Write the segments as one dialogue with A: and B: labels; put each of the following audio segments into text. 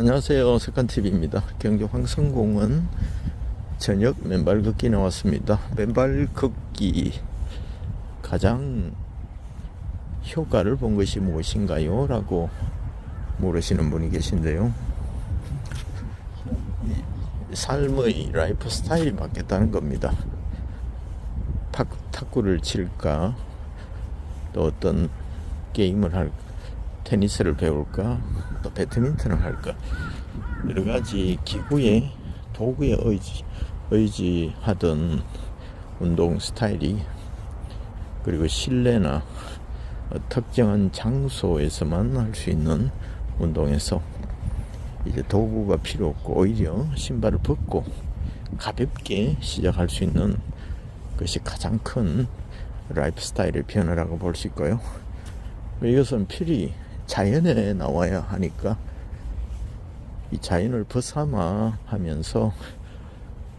A: 안녕하세요. 석간TV입니다. 경기 황성공원 저녁 맨발 걷기 나왔습니다. 맨발 걷기 가장 효과를 본 것이 무엇인가요? 라고 물으시는 분이 계신데요. 이 삶의 라이프 스타일이 바뀌었다는 겁니다. 탁, 탁구를 칠까? 또 어떤 게임을 할까? 테니스를 배울까? 또 배드민턴을 할까? 여러 가지 기구에 도구에 의지, 의지하던 운동 스타일이 그리고 실내나 특정한 장소에서만 할 수 있는 운동에서 이제 도구가 필요 없고 오히려 신발을 벗고 가볍게 시작할 수 있는 것이 가장 큰 라이프 스타일의 변화라고 볼 수 있고요. 이것은 필히 자연에 나와야 하니까 이 자연을 벗삼아 하면서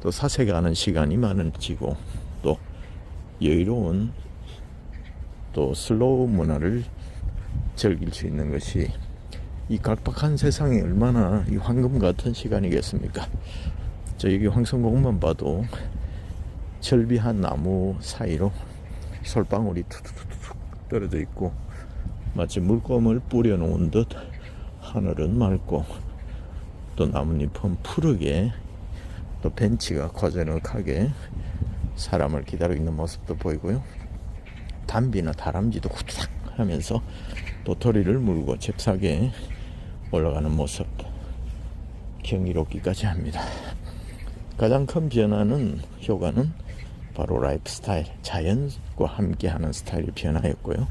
A: 또 사색하는 시간이 많아지고 또 여유로운 또 슬로우 문화를 즐길 수 있는 것이 이 각박한 세상에 얼마나 이 황금 같은 시간이겠습니까? 저 여기 황성공만 봐도 절비한 나무 사이로 솔방울이 툭툭툭툭 떨어져 있고 마치 물감을 뿌려놓은 듯 하늘은 맑고 또 나뭇잎은 푸르게 또 벤치가 과전하게 사람을 기다리고 있는 모습도 보이고요. 담비나 다람쥐도 후딱 하면서 도토리를 물고 잽싸게 올라가는 모습 경이롭기까지 합니다. 가장 큰 변화는 효과는 바로 라이프 스타일, 자연과 함께하는 스타일의 변화였고요.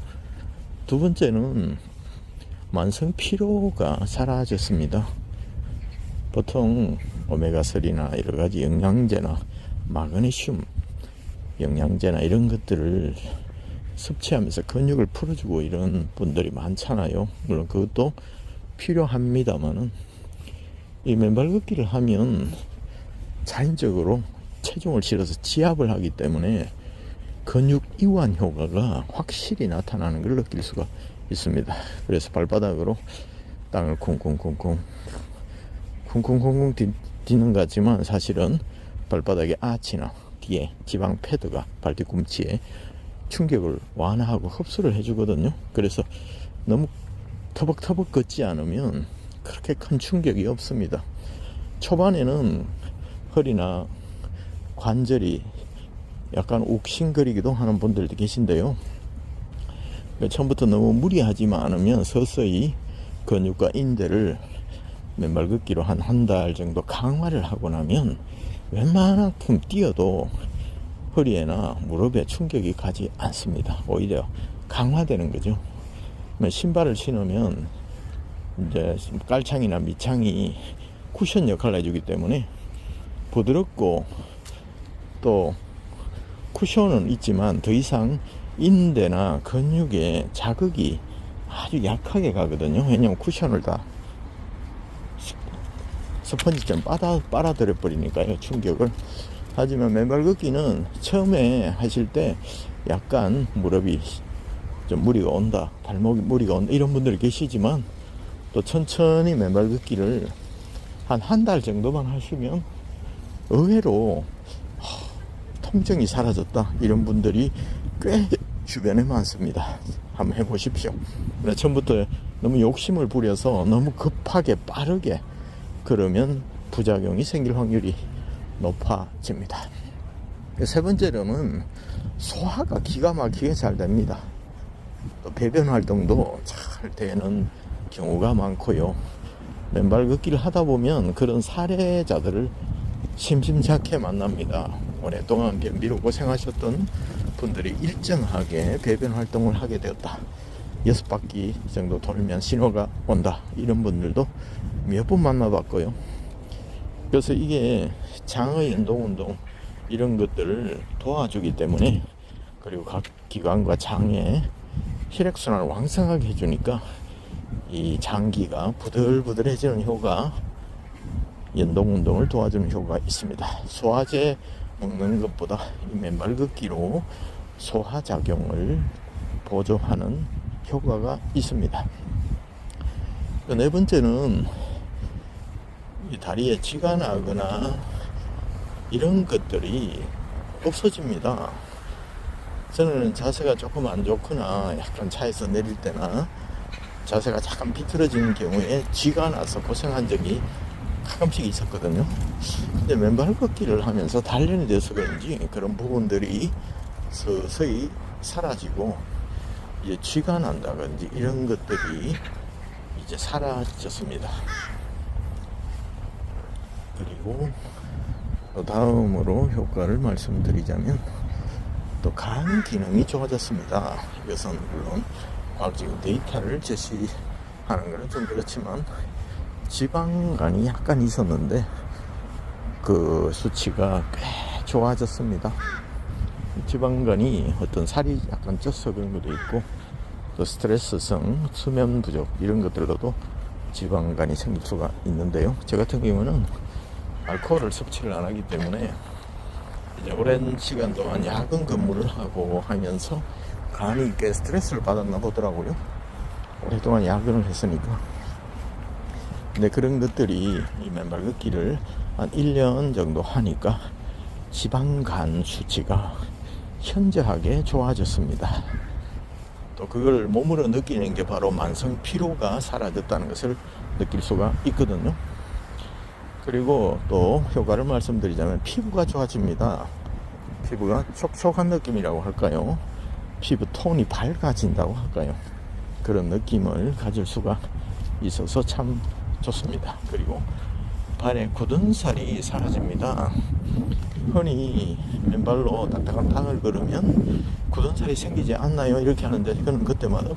A: 두 번째는 만성 피로가 사라졌습니다. 보통 오메가3나 여러 가지 영양제나 마그네슘 영양제나 이런 것들을 섭취하면서 근육을 풀어주고 이런 분들이 많잖아요. 물론 그것도 필요합니다만은 이 맨발 걷기를 하면 자연적으로 체중을 실어서 지압을 하기 때문에 근육 이완 효과가 확실히 나타나는 걸 느낄 수가 있습니다. 그래서 발바닥으로 땅을 쿵쿵쿵쿵 쿵쿵쿵쿵 뒤, 뒤는 것 같지만 사실은 발바닥에 아치나 뒤에 지방 패드가 발 뒤꿈치에 충격을 완화하고 흡수를 해주거든요. 그래서 너무 터벅터벅 걷지 않으면 그렇게 큰 충격이 없습니다. 초반에는 허리나 관절이 약간 욱신거리기도 하는 분들도 계신데요. 그러니까 처음부터 너무 무리하지만 않으면 서서히 근육과 인대를 맨발 걷기로 한 한 달 정도 강화를 하고 나면 웬만큼 뛰어도 허리에나 무릎에 충격이 가지 않습니다. 오히려 강화되는 거죠. 뭐 신발을 신으면 이제 깔창이나 밑창이 쿠션 역할을 해주기 때문에 부드럽고 또 쿠션은 있지만 더 이상 인대나 근육에 자극이 아주 약하게 가거든요. 왜냐면 쿠션을 다 스펀지처럼 빨아, 빨아들여 버리니까요. 충격을. 하지만 맨발 걷기는 처음에 하실 때 약간 무릎이 좀 무리가 온다. 발목이 무리가 온다. 이런 분들이 계시지만 또 천천히 맨발 걷기를 한 한 달 정도만 하시면 의외로 통증이 사라졌다. 이런 분들이 꽤 주변에 많습니다. 한번 해보십시오. 처음부터 너무 욕심을 부려서 너무 급하게 빠르게 그러면 부작용이 생길 확률이 높아집니다. 세 번째로는 소화가 기가 막히게 잘 됩니다. 또 배변 활동도 잘 되는 경우가 많고요. 맨발 걷기를 하다 보면 그런 사례자들을 심심찮게 만납니다. 오랫동안 변비로 고생하셨던 분들이 일정하게 배변 활동을 하게 되었다. 여섯 바퀴 정도 돌면 신호가 온다. 이런 분들도 몇번 만나봤고요. 그래서 이게 장의 운동 운동 이런 것들을 도와주기 때문에 그리고 각 기관과 장에 혈액순환을 왕성하게 해주니까 이 장기가 부들부들해지는 효과 연동 운동을 도와주는 효과가 있습니다. 소화제 먹는 것보다 이 맨발 걷기로 소화 작용을 보조하는 효과가 있습니다. 네 번째는 다리에 쥐가 나거나 이런 것들이 없어집니다. 저는 자세가 조금 안 좋거나 약간 차에서 내릴 때나 자세가 잠깐 비틀어지는 경우에 쥐가 나서 고생한 적이 가끔씩 있었거든요. 근데 맨발 걷기를 하면서 단련이 돼서 그런지 그런 부분들이 서서히 사라지고 이제 쥐가 난다든지 이런 것들이 이제 사라졌습니다. 그리고 또 다음으로 효과를 말씀드리자면 또 간 기능이 좋아졌습니다. 이것은 물론 과학적인 데이터를 제시하는 것은 좀 그렇지만 지방간이 약간 있었는데 그 수치가 꽤 좋아졌습니다. 지방간이 어떤 살이 약간 쪄서 그런 것도 있고 또 스트레스성 수면 부족 이런 것들로도 지방간이 생길 수가 있는데요. 저 같은 경우는 알코올을 섭취를 안 하기 때문에 오랜 시간 동안 야근 근무를 하고 하면서 간이 꽤 스트레스를 받았나 보더라고요. 오랫동안 야근을 했으니까. 근데 그런 것들이 이 맨발 걷기를 한 1년 정도 하니까 지방간 수치가 현저하게 좋아졌습니다. 또 그걸 몸으로 느끼는 게 바로 만성 피로가 사라졌다는 것을 느낄 수가 있거든요. 그리고 또 효과를 말씀드리자면 피부가 좋아집니다. 피부가 촉촉한 느낌이라고 할까요? 피부 톤이 밝아진다고 할까요? 그런 느낌을 가질 수가 있어서 참 좋습니다. 그리고 발에 굳은 살이 사라집니다. 흔히 맨발로 딱딱한 땅을 걸으면 굳은 살이 생기지 않나요? 이렇게 하는데 저는 그때마다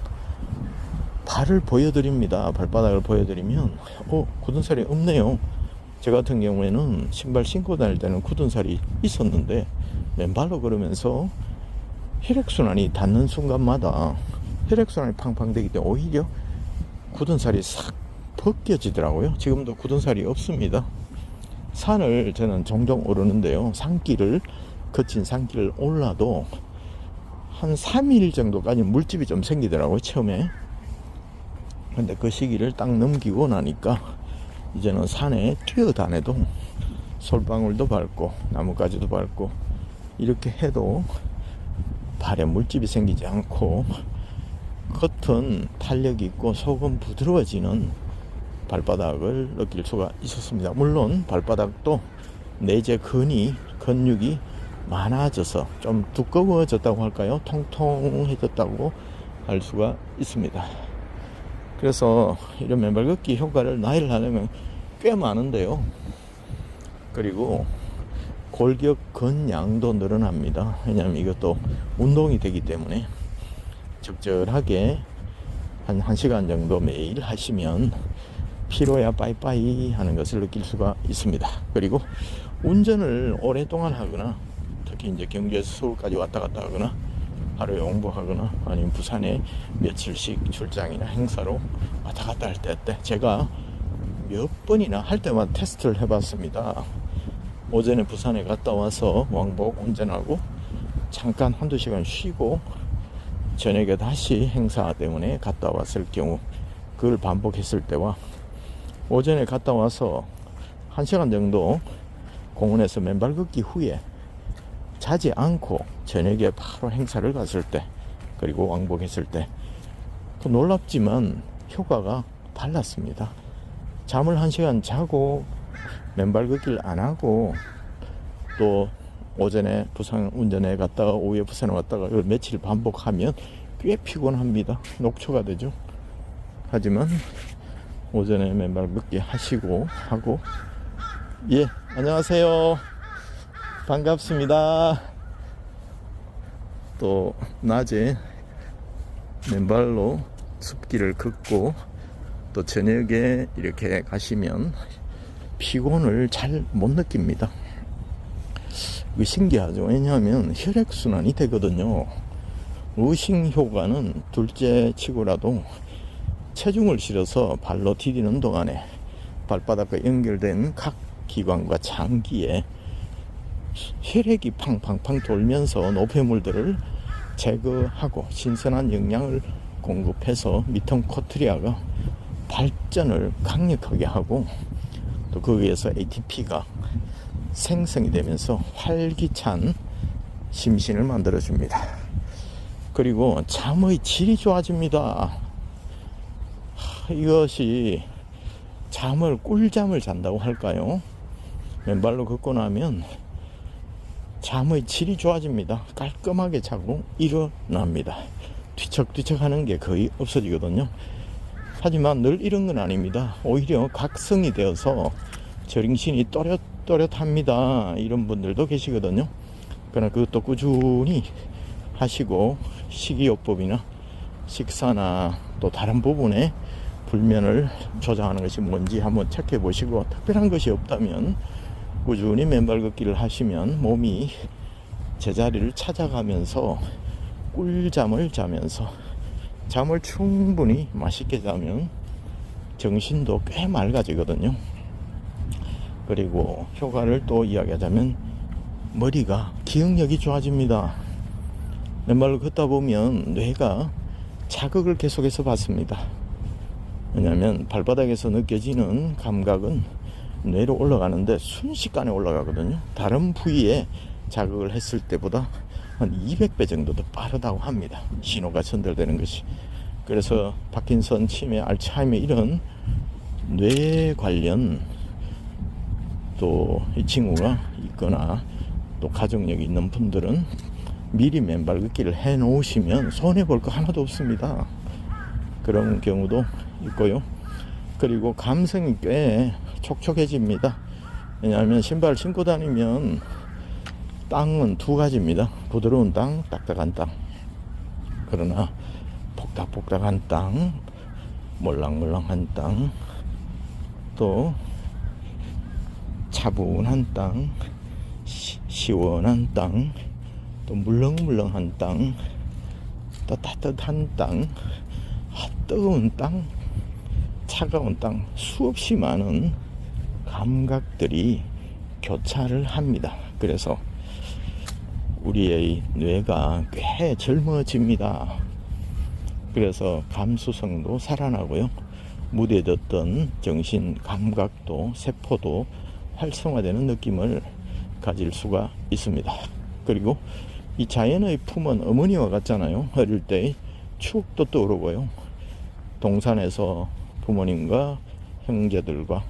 A: 발을 보여드립니다. 발바닥을 보여드리면 어 굳은 살이 없네요. 저 같은 경우에는 신발 신고 다닐 때는 굳은 살이 있었는데 맨발로 걸으면서 혈액순환이 닿는 순간마다 혈액순환이 팡팡 되기 때문에 오히려 굳은 살이 싹 벗겨지더라고요. 지금도 굳은 살이 없습니다. 산을 저는 종종 오르는데요. 산길을, 거친 산길을 올라도 한 3일 정도까지 물집이 좀 생기더라고요. 처음에. 근데 그 시기를 딱 넘기고 나니까 이제는 산에 뛰어다녀도 솔방울도 밟고 나뭇가지도 밟고 이렇게 해도 발에 물집이 생기지 않고 겉은 탄력이 있고 속은 부드러워지는 발바닥을 느낄 수가 있었습니다. 물론 발바닥도 내재 근이 근육이 많아져서 좀 두꺼워졌다고 할까요? 통통해졌다고 할 수가 있습니다. 그래서 이런 맨발 걷기 효과를 나이를 하려면 꽤 많은데요. 그리고 골격 근량도 늘어납니다. 왜냐하면 이것도 운동이 되기 때문에 적절하게 한 1시간 정도 매일 하시면 피로야 빠이빠이 하는 것을 느낄 수가 있습니다. 그리고 운전을 오랫동안 하거나 특히 이제 경주에서 서울까지 왔다 갔다 하거나 하루에 공부하거나 아니면 부산에 며칠씩 출장이나 행사로 왔다 갔다 할 때 때 제가 몇 번이나 할 때마다 테스트를 해봤습니다. 오전에 부산에 갔다 와서 왕복 운전하고 잠깐 한두 시간 쉬고 저녁에 다시 행사 때문에 갔다 왔을 경우 그걸 반복했을 때와 오전에 갔다 와서 한 시간 정도 공원에서 맨발 걷기 후에 자지 않고 저녁에 바로 행사를 갔을 때 그리고 왕복했을 때 또 놀랍지만 효과가 달랐습니다. 잠을 한 시간 자고 맨발 걷기를 안 하고 또 오전에 부산 운전해 갔다가 오후에 부산에 왔다가 며칠 반복하면 꽤 피곤합니다. 녹초가 되죠. 하지만 오전에 맨발 걷기 하시고 하고. 예 안녕하세요. 반갑습니다. 또 낮에 맨발로 숲길을 걷고 또 저녁에 이렇게 가시면 피곤을 잘 못 느낍니다. 신기하죠? 왜냐하면 혈액순환이 되거든요. 의식 효과는 둘째 치고라도 체중을 실어서 발로 디디는 동안에 발바닥과 연결된 각 기관과 장기에 혈액이 팡팡팡 돌면서 노폐물들을 제거하고 신선한 영양을 공급해서 미통코트리아가 발전을 강력하게 하고 또또 거기에서 ATP가 생성이 되면서 활기찬 심신을 만들어줍니다. 그리고 잠의 질이 좋아집니다. 하, 이것이 잠을 꿀잠을 잔다고 할까요? 맨발로 걷고 나면 잠의 질이 좋아집니다. 깔끔하게 자고 일어납니다. 뒤척뒤척 하는 게 거의 없어지거든요. 하지만 늘 이런 건 아닙니다. 오히려 각성이 되어서 정신이 또렷또렷합니다. 이런 분들도 계시거든요. 그러나 그것도 꾸준히 하시고 식이요법이나 식사나 또 다른 부분에 불면을 조장하는 것이 뭔지 한번 체크해 보시고 특별한 것이 없다면 꾸준히 맨발 걷기를 하시면 몸이 제자리를 찾아가면서 꿀잠을 자면서 잠을 충분히 맛있게 자면 정신도 꽤 맑아지거든요. 그리고 효과를 또 이야기하자면 머리가 기억력이 좋아집니다. 맨발로 걷다 보면 뇌가 자극을 계속해서 받습니다. 왜냐하면 발바닥에서 느껴지는 감각은 뇌로 올라가는데 순식간에 올라가거든요. 다른 부위에 자극을 했을 때보다 한 200배 정도 더 빠르다고 합니다. 신호가 전달되는 것이. 그래서 파킨선, 치매, 알츠하이머 이런 뇌 관련 또 이 친구가 있거나 또 가족력이 있는 분들은 미리 맨발 걷기를 해 놓으시면 손해 볼 거 하나도 없습니다. 그런 경우도 있고요. 그리고 감성이 꽤 촉촉해집니다. 왜냐하면 신발 신고 다니면 땅은 두 가지입니다. 부드러운 땅, 딱딱한 땅. 그러나 복닥복닥한 땅, 몰랑몰랑한 땅, 또 차분한 땅, 시, 시원한 땅, 또 물렁물렁한 땅, 또 따뜻한 땅, 아, 뜨거운 땅, 차가운 땅, 수없이 많은 감각들이 교차를 합니다. 그래서 우리의 뇌가 꽤 젊어집니다. 그래서 감수성도 살아나고요. 무뎌졌던 정신 감각도 세포도 활성화되는 느낌을 가질 수가 있습니다. 그리고 이 자연의 품은 어머니와 같잖아요. 어릴 때의 추억도 떠오르고요. 동산에서 부모님과 형제들과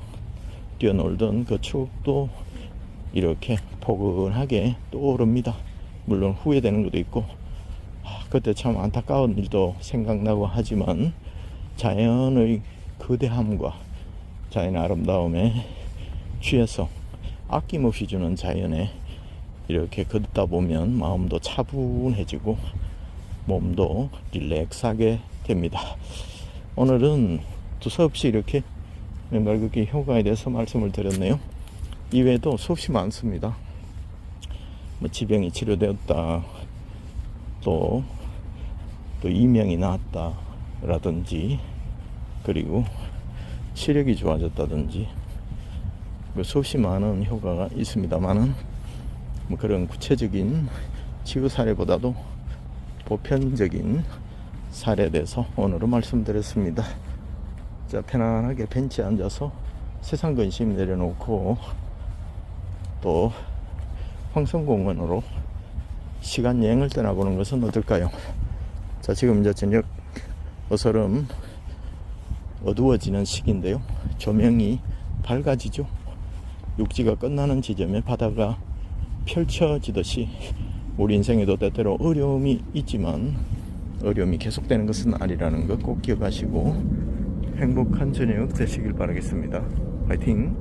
A: 뛰어놀던 그 추억도 이렇게 포근하게 떠오릅니다. 물론 후회되는 것도 있고 아, 그때 참 안타까운 일도 생각나고 하지만 자연의 거대함과 자연의 아름다움에 취해서 아낌없이 주는 자연에 이렇게 걷다 보면 마음도 차분해지고 몸도 릴렉스하게 됩니다. 오늘은 두서없이 이렇게 걷기 효과에 대해서 말씀을 드렸네요. 이외에도 수없이 많습니다. 뭐 지병이 치료되었다, 또, 또 이명이 나았다 라든지, 그리고 시력이 좋아졌다든지, 뭐 수없이 많은 효과가 있습니다만은, 뭐 그런 구체적인 치유 사례보다도 보편적인 사례에 대해서 오늘은 말씀드렸습니다. 자, 편안하게 벤치에 앉아서 세상 근심 내려놓고 또 황성공원으로 시간 여행을 떠나보는 것은 어떨까요? 자, 지금 이제 저녁 어서름 어두워지는 시기인데요. 조명이 밝아지죠. 육지가 끝나는 지점에 바다가 펼쳐지듯이 우리 인생에도 때때로 어려움이 있지만 어려움이 계속되는 것은 아니라는 것 꼭 기억하시고 행복한 저녁 되시길 바라겠습니다. 화이팅!